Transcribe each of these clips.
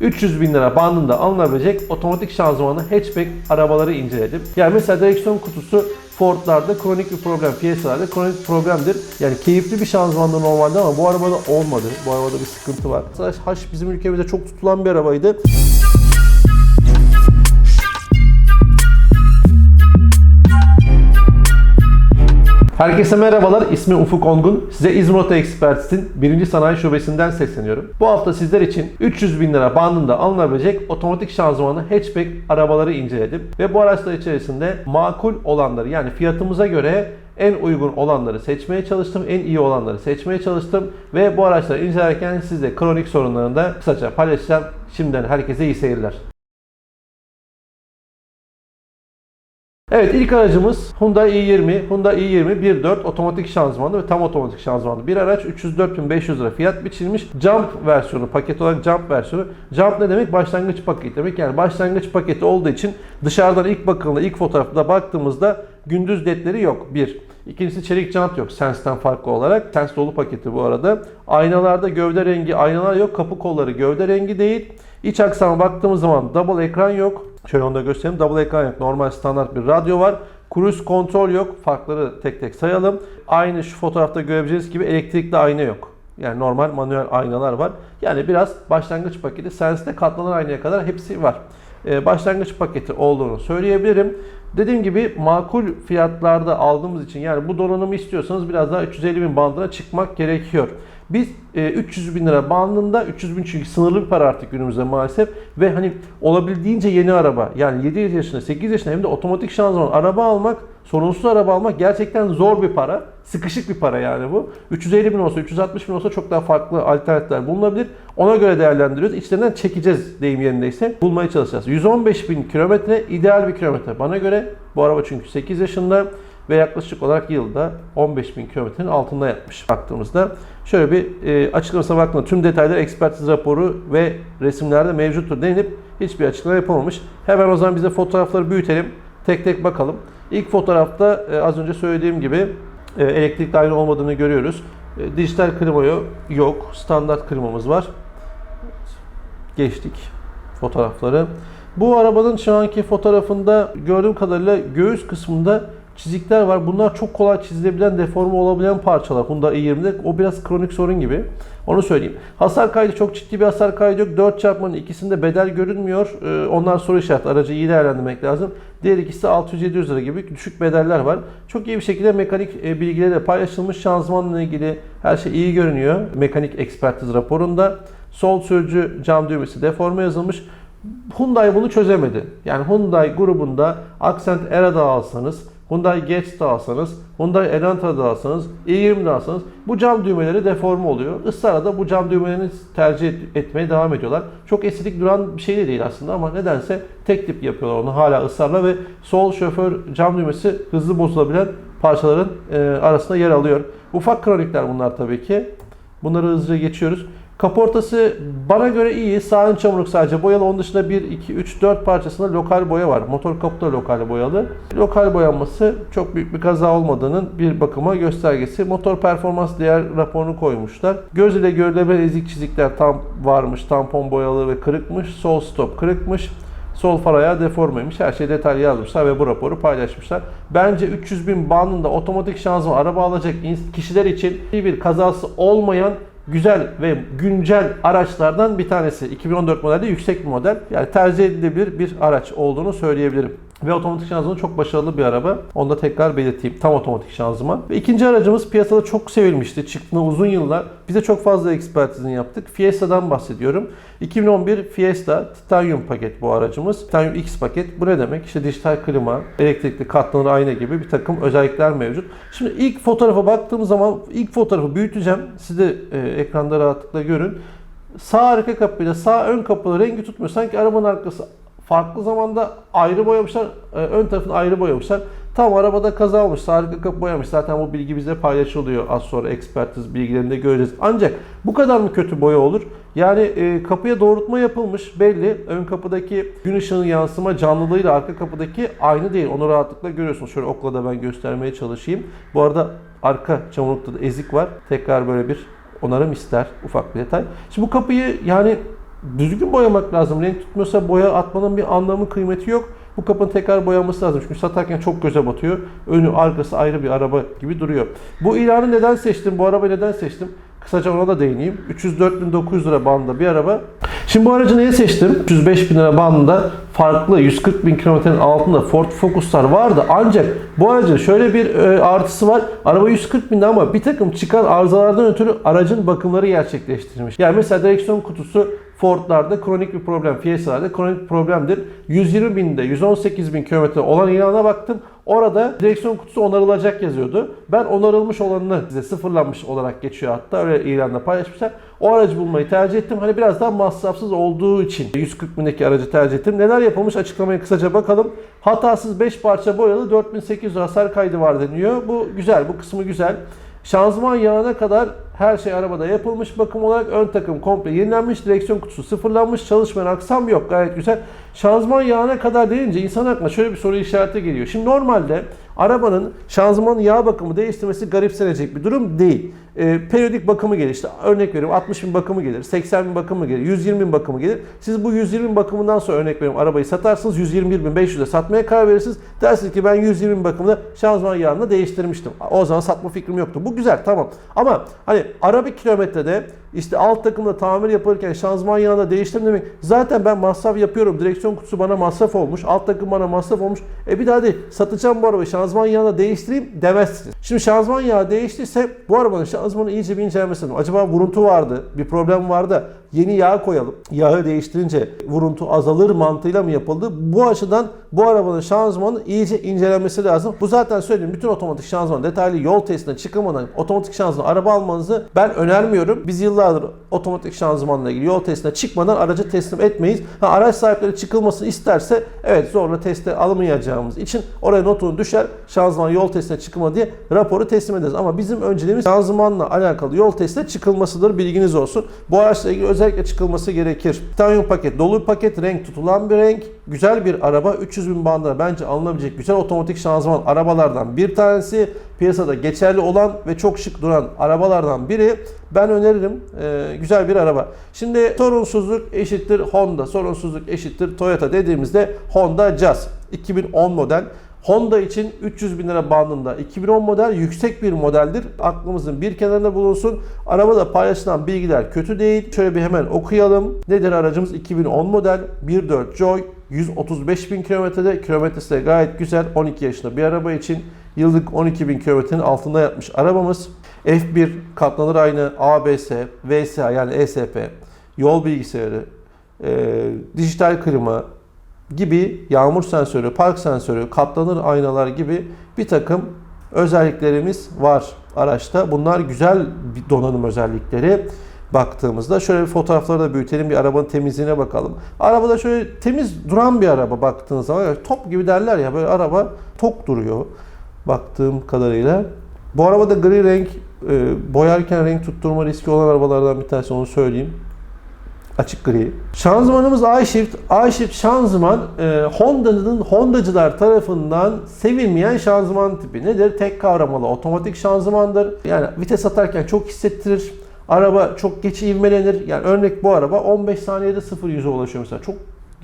300 bin lira bandında alınabilecek otomatik şanzımanlı hatchback arabaları inceledim. Yani mesela direksiyon kutusu Ford'larda kronik bir problem, Fiesta'larda kronik bir problemdir. Yani keyifli bir şanzımandı normalde ama bu arabada olmadı. Bu arabada bir sıkıntı var. Mesela H bizim ülkemizde çok tutulan bir arabaydı. Herkese merhabalar. İsmim Ufuk Ongun. Size İzmir Oto Experts'in 1. Sanayi Şubesi'nden sesleniyorum. Bu hafta sizler için 300 bin lira bandında alınabilecek otomatik şanzımanlı hatchback arabaları inceledim. Ve bu araçlar içerisinde makul olanları yani fiyatımıza göre en uygun olanları seçmeye çalıştım. En iyi olanları seçmeye çalıştım. Ve bu araçları incelerken sizle kronik sorunlarını da kısaca paylaşacağım. Şimdiden herkese iyi seyirler. Evet ilk aracımız Hyundai i20. Hyundai i20 1.4 otomatik şanzımanlı ve tam otomatik şanzımanlı bir araç. 304.500 lira fiyat biçilmiş. Jump versiyonu, paket olarak Jump versiyonu. Jump ne demek? Başlangıç paketi demek. Yani başlangıç paketi olduğu için dışarıdan ilk bakımda, ilk fotoğrafta baktığımızda gündüz ledleri yok. Bir. İkincisi çelik jant yok Sense'den farklı olarak. Sense dolu paketi bu arada. Aynalarda gövde rengi aynalar yok. Kapı kolları gövde rengi değil. İç aksama baktığımız zaman double ekran yok. Şöyle onu da göstereyim. Double ekran yok. Normal standart bir radyo var. Cruise kontrol yok. Farkları tek tek sayalım. Aynı şu fotoğrafta görebileceğiniz gibi elektrikli ayna yok. Yani normal manuel aynalar var. Yani biraz başlangıç paketi. Sense'de katlanan aynaya kadar hepsi var. Ee, başlangıç paketi olduğunu söyleyebilirim. Dediğim gibi makul fiyatlarda aldığımız için yani bu donanımı istiyorsanız biraz daha 350 bin bandına çıkmak gerekiyor. Biz e, 300 bin lira bandında 300 bin çünkü sınırlı bir para artık günümüzde maalesef ve hani olabildiğince yeni araba yani 7 yaşında 8 yaşında hem de otomatik şanzıman araba almak sorunsuz araba almak gerçekten zor bir para. Sıkışık bir para yani bu. 350 bin olsa 360 bin olsa çok daha farklı alternatifler bulunabilir. Ona göre değerlendiriyoruz. İçlerinden çekeceğiz deyim yerindeyse. Bulmaya çalışacağız. 115 bin kilometre ideal bir kilometre bana göre. Bu araba çünkü 8 yaşında ve yaklaşık olarak yılda 15 bin kilometrenin altında yapmış baktığımızda. Şöyle bir e, açıklamasına baktığımda tüm detaylar ekspertiz raporu ve resimlerde mevcuttur denilip hiçbir açıklama yapılmamış. Hemen o zaman biz de fotoğrafları büyütelim. Tek tek bakalım. İlk fotoğrafta e, az önce söylediğim gibi e, elektrikli ayna olmadığını görüyoruz. E, dijital klima yok. Standart klimamız var. Geçtik fotoğrafları. Bu arabanın şu anki fotoğrafında gördüğüm kadarıyla göğüs kısmında çizikler var. Bunlar çok kolay çizilebilen, deforme olabilen parçalar. Hyundai i20'de o biraz kronik sorun gibi. Onu söyleyeyim. Hasar kaydı çok ciddi bir hasar kaydı yok. 4 çarpmanın ikisinde bedel görünmüyor. Ee, onlar soru işareti. Aracı iyi değerlendirmek lazım. Diğer ikisi 600-700 lira gibi düşük bedeller var. Çok iyi bir şekilde mekanik e, bilgileri paylaşılmış. Şanzımanla ilgili her şey iyi görünüyor. Mekanik ekspertiz raporunda. Sol sürücü cam düğmesi deforme yazılmış. Hyundai bunu çözemedi. Yani Hyundai grubunda Accent Era'da alsanız, Hyundai Getz'de alsanız, Hyundai Elantra'da alsanız, i20'de alsanız bu cam düğmeleri deforme oluyor. Israrla da bu cam düğmelerini tercih et- etmeye devam ediyorlar. Çok estetik duran bir şey de değil aslında ama nedense tek tip yapıyorlar onu hala ısrarla ve sol şoför cam düğmesi hızlı bozulabilen parçaların e, arasında yer alıyor. Ufak kronikler bunlar tabii ki. Bunları hızlıca geçiyoruz. Kaportası bana göre iyi. Sağ ön çamurluk sadece boyalı. Onun dışında 1, 2, 3, 4 parçasında lokal boya var. Motor kaputu da lokal boyalı. Lokal boyanması çok büyük bir kaza olmadığının bir bakıma göstergesi. Motor performans değer raporunu koymuşlar. Göz ile görülebilen ezik çizikler tam varmış. Tampon boyalı ve kırıkmış. Sol stop kırıkmış. Sol far ayağı deformeymiş. Her şey detaylı yazmışlar ve bu raporu paylaşmışlar. Bence 300 bin bandında otomatik şanzıman araba alacak kişiler için iyi bir kazası olmayan güzel ve güncel araçlardan bir tanesi. 2014 modelde yüksek bir model. Yani tercih edilebilir bir araç olduğunu söyleyebilirim. Ve otomatik şanzıman çok başarılı bir araba. Onu da tekrar belirteyim. Tam otomatik şanzıman. Ve ikinci aracımız piyasada çok sevilmişti. Çıktığında uzun yıllar. Bize çok fazla ekspertizini yaptık. Fiesta'dan bahsediyorum. 2011 Fiesta Titanium paket bu aracımız. Titanium X paket. Bu ne demek? İşte dijital klima, elektrikli katlanır ayna gibi bir takım özellikler mevcut. Şimdi ilk fotoğrafa baktığım zaman ilk fotoğrafı büyüteceğim. Siz de e, ekranda rahatlıkla görün. Sağ arka kapıyla sağ ön kapılı rengi tutmuyor. Sanki arabanın arkası farklı zamanda ayrı boyamışlar. e, Ön tarafını ayrı boyamışlar. Tam arabada kaza olmuş. Sağ arka kapı boyamış. Zaten bu bilgi bize paylaşılıyor. Az sonra ekspertiz bilgilerinde göreceğiz. Ancak bu kadar mı kötü boya olur? Yani e, kapıya doğrultma yapılmış belli. Ön kapıdaki gün ışığının yansıma canlılığıyla arka kapıdaki aynı değil. Onu rahatlıkla görüyorsunuz. Şöyle okla da ben göstermeye çalışayım. Bu arada arka çamurlukta da ezik var. Tekrar böyle bir onarım ister. Ufak bir detay. Şimdi bu kapıyı yani düzgün boyamak lazım. Renk tutmuyorsa boya atmanın bir anlamı kıymeti yok. Bu kapının tekrar boyanması lazım. Çünkü satarken çok göze batıyor. Önü arkası ayrı bir araba gibi duruyor. Bu ilanı neden seçtim? Bu arabayı neden seçtim? Kısaca ona da değineyim. 304.900 lira bandında bir araba. Şimdi bu aracı neye seçtim? 305 bin lira bandında farklı 140 bin kilometrenin altında Ford Focus'lar vardı. Ancak bu aracın şöyle bir e, artısı var. Araba 140 binde ama bir takım çıkan arızalardan ötürü aracın bakımları gerçekleştirilmiş. Yani mesela direksiyon kutusu Ford'larda kronik bir problem, Fiesta'larda kronik bir problemdir. 120 binde 118 bin kilometre olan ilana baktım. Orada direksiyon kutusu onarılacak yazıyordu. Ben onarılmış olanını size sıfırlanmış olarak geçiyor hatta öyle ilanda paylaşmışlar. O aracı bulmayı tercih ettim. Hani biraz daha masrafsız olduğu için 140 bindeki aracı tercih ettim. Neler yapılmış açıklamaya kısaca bakalım. Hatasız 5 parça boyalı 4800 hasar kaydı var deniyor. Bu güzel, bu kısmı güzel. Şanzıman yağına kadar her şey arabada yapılmış. Bakım olarak ön takım komple yenilenmiş. Direksiyon kutusu sıfırlanmış. Çalışmayan aksam yok. Gayet güzel. Şanzıman yağına kadar deyince insan aklına şöyle bir soru işareti geliyor. Şimdi normalde arabanın şanzıman yağ bakımı değiştirmesi garipsenecek bir durum değil. Ee, periyodik bakımı gelir. İşte örnek veriyorum 60 bin bakımı gelir, 80 bin bakımı gelir, 120 bin bakımı gelir. Siz bu 120 bin bakımından sonra örnek veriyorum arabayı satarsınız 121 bin 500'e satmaya karar verirsiniz. Dersiniz ki ben 120 bin bakımında şanzıman yağını değiştirmiştim. O zaman satma fikrim yoktu. Bu güzel tamam. Ama hani araba kilometrede işte alt takımda tamir yapılırken şanzıman yağını değiştirdim demek. Zaten ben masraf yapıyorum. Direksiyon kutusu bana masraf olmuş. Alt takım bana masraf olmuş. E bir daha değil satacağım bu arabayı şanzıman yağını değiştireyim demezsiniz. Şimdi şanzıman yağı değiştiyse bu arabanın şanzımanı iyice bir incelemesi. Acaba vuruntu vardı, bir problem vardı. Yeni yağ koyalım. Yağı değiştirince vuruntu azalır mantığıyla mı yapıldı? Bu açıdan bu arabanın şanzımanı iyice incelenmesi lazım. Bu zaten söyleyeyim bütün otomatik şanzıman detaylı yol testine çıkamadan otomatik şanzıman araba almanızı ben önermiyorum. Biz yıllardır otomatik şanzımanla ilgili yol testine çıkmadan aracı teslim etmeyiz. Ha, araç sahipleri çıkılmasını isterse evet zorla teste alamayacağımız için oraya notunu düşer. Şanzıman yol testine çıkma diye raporu teslim ederiz. Ama bizim önceliğimiz şanzımanla alakalı yol testine çıkılmasıdır. Bilginiz olsun. Bu araçla ilgili özellikle çıkılması gerekir. Titanium paket, dolu bir paket, renk tutulan bir renk. Güzel bir araba. 300 bin bandına bence alınabilecek güzel otomatik şanzıman arabalardan bir tanesi. Piyasada geçerli olan ve çok şık duran arabalardan biri. Ben öneririm. Ee, güzel bir araba. Şimdi sorunsuzluk eşittir Honda. Sorunsuzluk eşittir Toyota dediğimizde Honda Jazz. 2010 model. Honda için 300 bin lira bandında 2010 model yüksek bir modeldir. Aklımızın bir kenarında bulunsun. Arabada paylaşılan bilgiler kötü değil. Şöyle bir hemen okuyalım. Nedir aracımız? 2010 model 1.4 Joy 135 bin kilometrede. Kilometresi de gayet güzel. 12 yaşında bir araba için yıllık 12 bin kilometrenin altında yapmış arabamız. F1 katlanır aynı ABS, VSA yani ESP, yol bilgisayarı, e, dijital klima, gibi yağmur sensörü, park sensörü, katlanır aynalar gibi bir takım özelliklerimiz var araçta. Bunlar güzel bir donanım özellikleri baktığımızda şöyle bir fotoğrafları da büyütelim bir arabanın temizliğine bakalım. Arabada şöyle temiz duran bir araba baktığınız zaman top gibi derler ya böyle araba tok duruyor baktığım kadarıyla. Bu arabada gri renk e, boyarken renk tutturma riski olan arabalardan bir tanesi onu söyleyeyim açık gri. Şanzımanımız iShift. iShift şanzıman e, Honda'nın Hondacılar tarafından sevilmeyen şanzıman tipi. Nedir? Tek kavramalı otomatik şanzımandır. Yani vites atarken çok hissettirir. Araba çok geç ivmelenir. Yani örnek bu araba 15 saniyede 0-100'e ulaşıyor mesela. Çok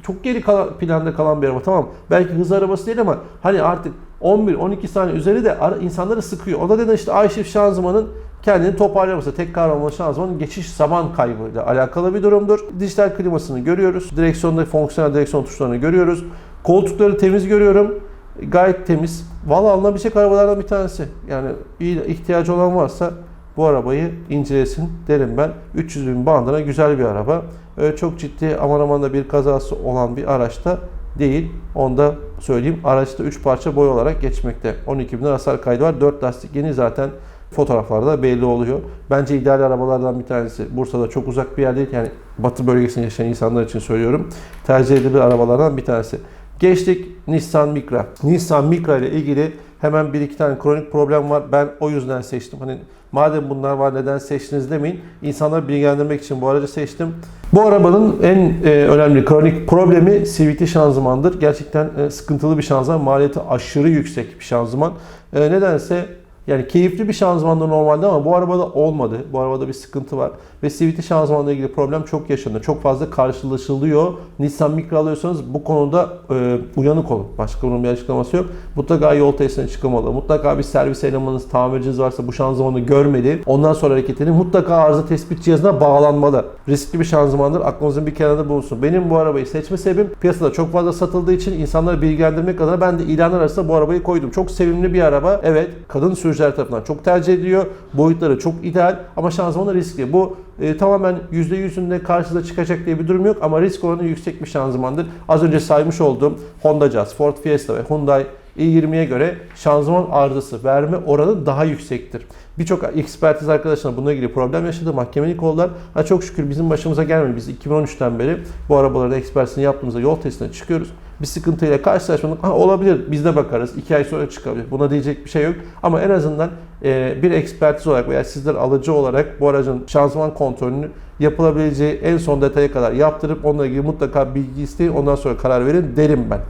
çok geri kalan, planda kalan bir araba tamam. Belki hız arabası değil ama hani artık 11-12 saniye üzeri de insanları sıkıyor. O da neden işte iShift şanzımanın kendini toparlaması, tek kavramalı şanzımanın geçiş zaman kaybıyla alakalı bir durumdur. Dijital klimasını görüyoruz. Direksiyonda fonksiyonel direksiyon tuşlarını görüyoruz. Koltukları temiz görüyorum. Gayet temiz. Valla alınabilecek arabalardan bir tanesi. Yani iyi ihtiyacı olan varsa bu arabayı incelesin derim ben. 300 bin bandına güzel bir araba. Öyle çok ciddi aman aman da bir kazası olan bir araçta değil. Onu da söyleyeyim. Araçta 3 parça boy olarak geçmekte. 12 bin lira hasar kaydı var. 4 lastik yeni zaten fotoğraflarda belli oluyor. Bence ideal arabalardan bir tanesi. Bursa'da çok uzak bir yer değil. Yani batı bölgesinde yaşayan insanlar için söylüyorum. Tercih edilebilir arabalardan bir tanesi. Geçtik Nissan Micra. Nissan Micra ile ilgili hemen bir iki tane kronik problem var. Ben o yüzden seçtim. Hani madem bunlar var neden seçtiniz demeyin. İnsanları bilgilendirmek için bu aracı seçtim. Bu arabanın en e, önemli kronik problemi CVT şanzımandır. Gerçekten e, sıkıntılı bir şanzıman. Maliyeti aşırı yüksek bir şanzıman. E, nedense yani keyifli bir şanzımandı normalde ama bu arabada olmadı. Bu arabada bir sıkıntı var. ve CVT şanzımanla ilgili problem çok yaşanıyor. Çok fazla karşılaşılıyor. Nissan Micra alıyorsanız bu konuda e, uyanık olun. Başka bunun bir açıklaması yok. Mutlaka yol testine çıkamalı. Mutlaka bir servis elemanınız, tamirciniz varsa bu şanzımanı görmedi. Ondan sonra hareket edin. Mutlaka arıza tespit cihazına bağlanmalı. Riskli bir şanzımandır. Aklınızın bir kenarında bulunsun. Benim bu arabayı seçme sebebim piyasada çok fazla satıldığı için insanları bilgilendirmek adına ben de ilanlar arasında bu arabayı koydum. Çok sevimli bir araba. Evet kadın sürücüler tarafından çok tercih ediliyor. Boyutları çok ideal ama şanzımanı riskli. Bu e, tamamen %100'ünde karşınıza çıkacak diye bir durum yok ama risk oranı yüksek bir şanzımandır. Az önce saymış olduğum Honda Jazz, Ford Fiesta ve Hyundai i20'ye göre şanzıman arızası verme oranı daha yüksektir. Birçok ekspertiz arkadaşlar bununla ilgili problem yaşadı. Mahkemelik oldular. Ha çok şükür bizim başımıza gelmedi. Biz 2013'ten beri bu arabaların ekspertizini yaptığımızda yol testine çıkıyoruz. Bir sıkıntıyla karşılaşmadık. Ha olabilir biz de bakarız. 2 ay sonra çıkabilir. Buna diyecek bir şey yok. Ama en azından e, bir ekspertiz olarak veya sizler alıcı olarak bu aracın şanzıman kontrolünü yapılabileceği en son detaya kadar yaptırıp onunla ilgili mutlaka bilgi isteyin. Ondan sonra karar verin derim ben.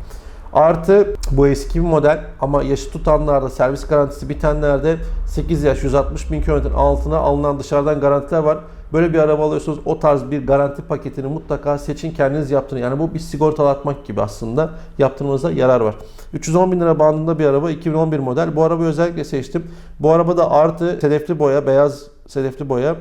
Artı bu eski bir model ama yaşı tutanlarda servis garantisi bitenlerde 8 yaş 160 bin kilometrenin altına alınan dışarıdan garantiler var. Böyle bir araba alıyorsanız o tarz bir garanti paketini mutlaka seçin kendiniz yaptırın. Yani bu bir sigortalatmak gibi aslında yaptırmanıza yarar var. 310 bin lira bandında bir araba 2011 model. Bu arabayı özellikle seçtim. Bu arabada artı sedefli boya, beyaz sedefli boya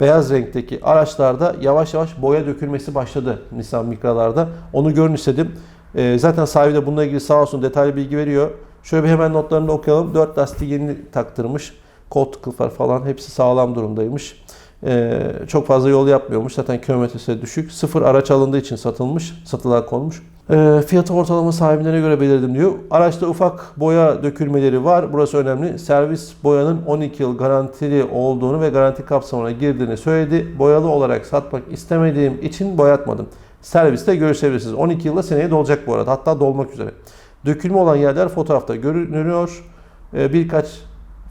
beyaz renkteki araçlarda yavaş yavaş boya dökülmesi başladı Nissan Micra'larda. Onu görün istedim. Ee, zaten sahibi de bununla ilgili sağ olsun detaylı bilgi veriyor. Şöyle bir hemen notlarını okuyalım. 4 lastiği yeni taktırmış. Koltuk kılıflar falan hepsi sağlam durumdaymış. Ee, çok fazla yol yapmıyormuş. Zaten kilometresi düşük. Sıfır araç alındığı için satılmış. Satılığa konmuş. Ee, fiyatı ortalama sahibine göre belirledim diyor. Araçta ufak boya dökülmeleri var. Burası önemli. Servis boyanın 12 yıl garantili olduğunu ve garanti kapsamına girdiğini söyledi. Boyalı olarak satmak istemediğim için boyatmadım. Serviste görüşebilirsiniz. 12 yılda seneye dolacak bu arada. Hatta dolmak üzere. Dökülme olan yerler fotoğrafta görünüyor. Ee, birkaç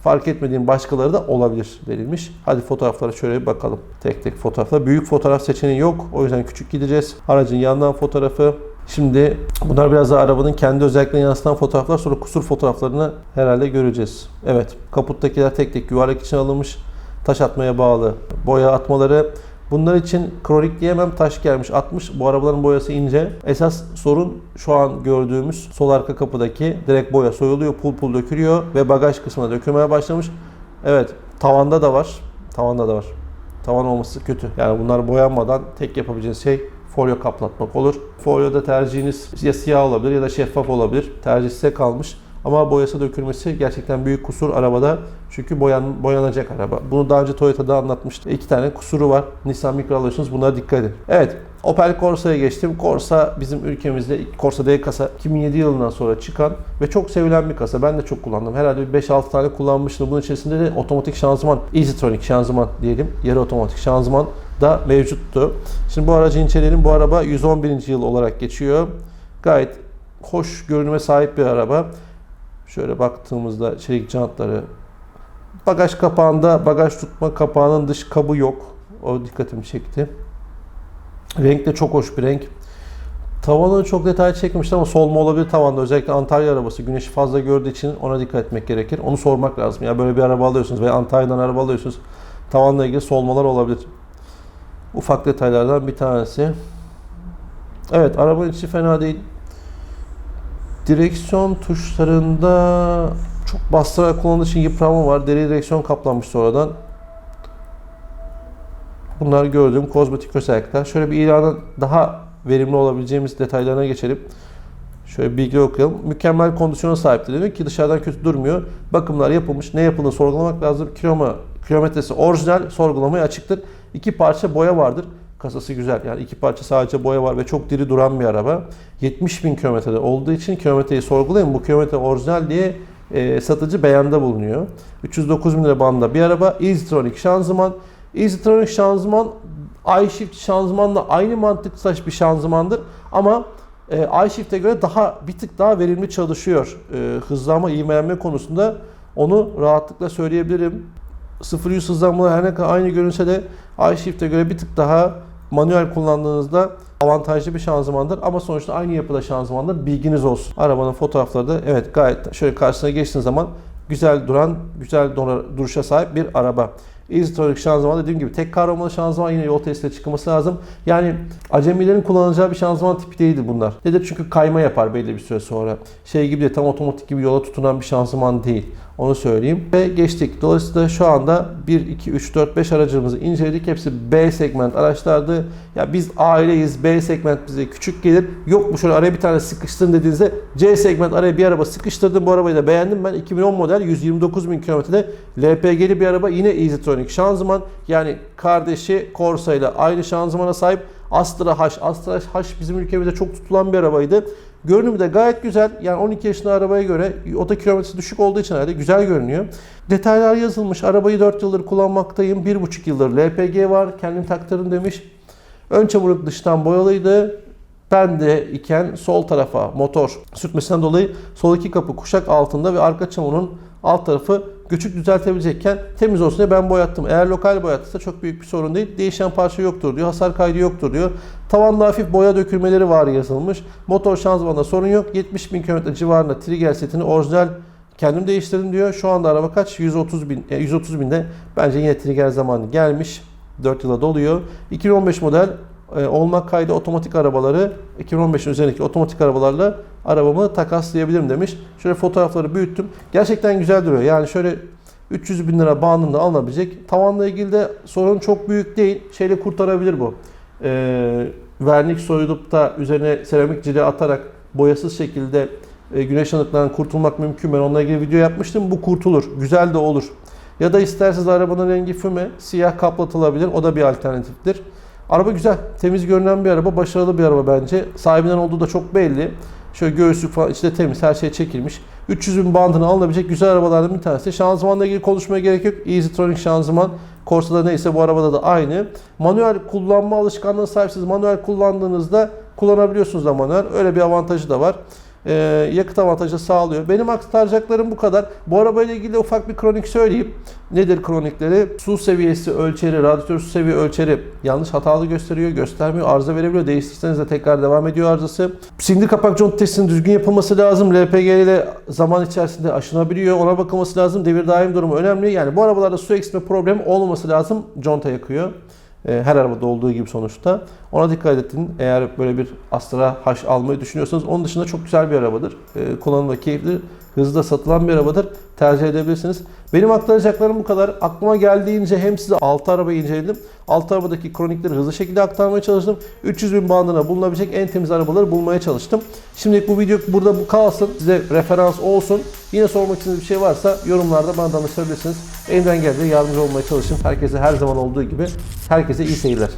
fark etmediğim başkaları da olabilir denilmiş. Hadi fotoğraflara şöyle bir bakalım. Tek tek fotoğraflar. Büyük fotoğraf seçeneği yok. O yüzden küçük gideceğiz. Aracın yandan fotoğrafı. Şimdi bunlar biraz da arabanın kendi özelliklerini yansıtan fotoğraflar. Sonra kusur fotoğraflarını herhalde göreceğiz. Evet. Kaputtakiler tek tek yuvarlak için alınmış. Taş atmaya bağlı. Boya atmaları Bunlar için kronik diyemem taş gelmiş 60. Bu arabaların boyası ince. Esas sorun şu an gördüğümüz sol arka kapıdaki direkt boya soyuluyor, pul pul dökülüyor ve bagaj kısmına dökülmeye başlamış. Evet, tavanda da var. Tavanda da var. Tavan olması kötü. Yani bunlar boyanmadan tek yapabileceğiniz şey folyo kaplatmak olur. Folyoda tercihiniz ya siyah olabilir ya da şeffaf olabilir. Tercih size kalmış. Ama boyası dökülmesi gerçekten büyük kusur arabada. Çünkü boyan, boyanacak araba. Bunu daha önce Toyota'da anlatmıştım. İki tane kusuru var. Nissan Micra alıyorsunuz bunlara dikkat edin. Evet Opel Corsa'ya geçtim. Corsa bizim ülkemizde Corsa D kasa 2007 yılından sonra çıkan ve çok sevilen bir kasa. Ben de çok kullandım. Herhalde bir 5-6 tane kullanmıştım. Bunun içerisinde de otomatik şanzıman, EasyTronic şanzıman diyelim. Yarı otomatik şanzıman da mevcuttu. Şimdi bu aracı inceleyelim. Bu araba 111. yıl olarak geçiyor. Gayet hoş görünüme sahip bir araba. Şöyle baktığımızda çelik jantları bagaj kapağında bagaj tutma kapağının dış kabı yok. O dikkatimi çekti. Renk de çok hoş bir renk. Tavanı çok detay çekmişti ama solma olabilir tavanda. Özellikle Antalya arabası güneşi fazla gördüğü için ona dikkat etmek gerekir. Onu sormak lazım. Ya böyle bir araba alıyorsunuz veya Antalya'dan araba alıyorsunuz. Tavanla ilgili solmalar olabilir. Ufak detaylardan bir tanesi. Evet arabanın içi fena değil. Direksiyon tuşlarında çok bastırarak kullanıldığı için yıpranma var. Deri direksiyon kaplanmış sonradan. Bunlar gördüğüm kozmetik özellikler. Şöyle bir ilanın daha verimli olabileceğimiz detaylarına geçelim. Şöyle bilgi okuyalım. Mükemmel kondisyona sahiptir demek ki dışarıdan kötü durmuyor. Bakımlar yapılmış. Ne yapıldığını sorgulamak lazım. Kiloma, kilometresi orijinal sorgulamaya açıktır. İki parça boya vardır. Kasası güzel. Yani iki parça sadece boya var ve çok diri duran bir araba. 70 bin kilometrede olduğu için kilometreyi sorgulayın. Bu kilometre orijinal diye e, satıcı beyanda bulunuyor. 309 bin lira bandında bir araba. EasyTronic şanzıman. EasyTronic şanzıman iShift şanzımanla aynı mantıktaş bir şanzımandır. Ama e, iShift'e göre daha bir tık daha verimli çalışıyor. E, hızlanma, ivmelenme konusunda onu rahatlıkla söyleyebilirim. 0-100 hızlanmalar her ne kadar aynı görünse de iShift'e göre bir tık daha manuel kullandığınızda avantajlı bir şanzımandır ama sonuçta aynı yapıda şanzımandır. Bilginiz olsun. Arabanın fotoğrafları da evet gayet şöyle karşısına geçtiğiniz zaman güzel duran, güzel duruşa sahip bir araba. EasyTronic şanzıman dediğim gibi tek kavramalı şanzıman yine yol testine çıkması lazım. Yani acemilerin kullanacağı bir şanzıman tipi değildi bunlar. Nedir? Çünkü kayma yapar belli bir süre sonra. Şey gibi de tam otomatik gibi yola tutunan bir şanzıman değil. Onu söyleyeyim. Ve geçtik. Dolayısıyla şu anda 1, 2, 3, 4, 5 aracımızı inceledik. Hepsi B segment araçlardı. Ya biz aileyiz. B segment bize küçük gelir. Yok mu şöyle araya bir tane sıkıştırın dediğinizde C segment araya bir araba sıkıştırdım. Bu arabayı da beğendim. Ben 2010 model 129 bin kilometrede LPG'li bir araba. Yine EasyTronic şanzıman. Yani kardeşi Corsa ile aynı şanzımana sahip. Astra H. Astra H bizim ülkemizde çok tutulan bir arabaydı. Görünümü de gayet güzel. Yani 12 yaşında arabaya göre o da kilometresi düşük olduğu için herhalde güzel görünüyor. Detaylar yazılmış. Arabayı 4 yıldır kullanmaktayım. 1,5 yıldır LPG var. Kendim taktırdım demiş. Ön çamurluk dıştan boyalıydı. Ben de iken sol tarafa motor sürtmesinden dolayı sol iki kapı kuşak altında ve arka çamurun alt tarafı göçük düzeltebilecekken temiz olsun diye ben boyattım. Eğer lokal boyattıysa çok büyük bir sorun değil. Değişen parça yoktur diyor. Hasar kaydı yoktur diyor. Tavanda hafif boya dökülmeleri var yazılmış. Motor şanzımanda sorun yok. 70 bin kilometre civarında trigger setini orijinal kendim değiştirdim diyor. Şu anda araba kaç? 130 bin, e, 130 binde. Bence yine trigger zamanı gelmiş. 4 yıla doluyor. 2015 model e, olmak kaydı otomatik arabaları 2015'in üzerindeki otomatik arabalarla arabamı takaslayabilirim demiş. Şöyle fotoğrafları büyüttüm. Gerçekten güzel duruyor. Yani şöyle 300 bin lira bandında alınabilecek. Tavanla ilgili de sorun çok büyük değil. Şeyle kurtarabilir bu. Ee, vernik soyulup da üzerine seramik cile atarak boyasız şekilde e, güneş yanıklarından kurtulmak mümkün. Ben onunla ilgili video yapmıştım. Bu kurtulur. Güzel de olur. Ya da isterseniz arabanın rengi füme, siyah kaplatılabilir. O da bir alternatiftir. Araba güzel, temiz görünen bir araba, başarılı bir araba bence. Sahibinden olduğu da çok belli. Şöyle göğüslük falan de temiz, her şey çekilmiş. 300 bin bandını alınabilecek güzel arabalardan bir tanesi. Şanzımanla ilgili konuşmaya gerek yok. EasyTronic şanzıman. Corsa'da neyse bu arabada da aynı. Manuel kullanma alışkanlığı sahipsiniz. Manuel kullandığınızda kullanabiliyorsunuz da manuel. Öyle bir avantajı da var. Ee, yakıt avantajı sağlıyor. Benim aktaracaklarım bu kadar. Bu arabayla ilgili ufak bir kronik söyleyeyim. Nedir kronikleri? Su seviyesi ölçeri, radyatör su seviye ölçeri yanlış hatalı gösteriyor, göstermiyor, arıza verebiliyor. Değiştirseniz de tekrar devam ediyor arızası. Sindir kapak conta testinin düzgün yapılması lazım. LPG ile zaman içerisinde aşınabiliyor. Ona bakılması lazım. Devir daim durumu önemli. Yani bu arabalarda su eksilme problemi olmaması lazım. Conta yakıyor. Ee, Her arabada olduğu gibi sonuçta. Ona dikkat edin. Eğer böyle bir Astra H almayı düşünüyorsanız onun dışında çok güzel bir arabadır. Ee, Kullanımda keyifli, hızlı da satılan bir arabadır. Tercih edebilirsiniz. Benim aktaracaklarım bu kadar. Aklıma geldiğince hem size 6 arabayı inceledim. 6 arabadaki kronikleri hızlı şekilde aktarmaya çalıştım. 300 bin bandına bulunabilecek en temiz arabaları bulmaya çalıştım. Şimdilik bu video burada bu kalsın. Size referans olsun. Yine sormak istediğiniz bir şey varsa yorumlarda bana danışabilirsiniz. Elimden geldiği yardımcı olmaya çalışın. Herkese her zaman olduğu gibi herkese iyi seyirler.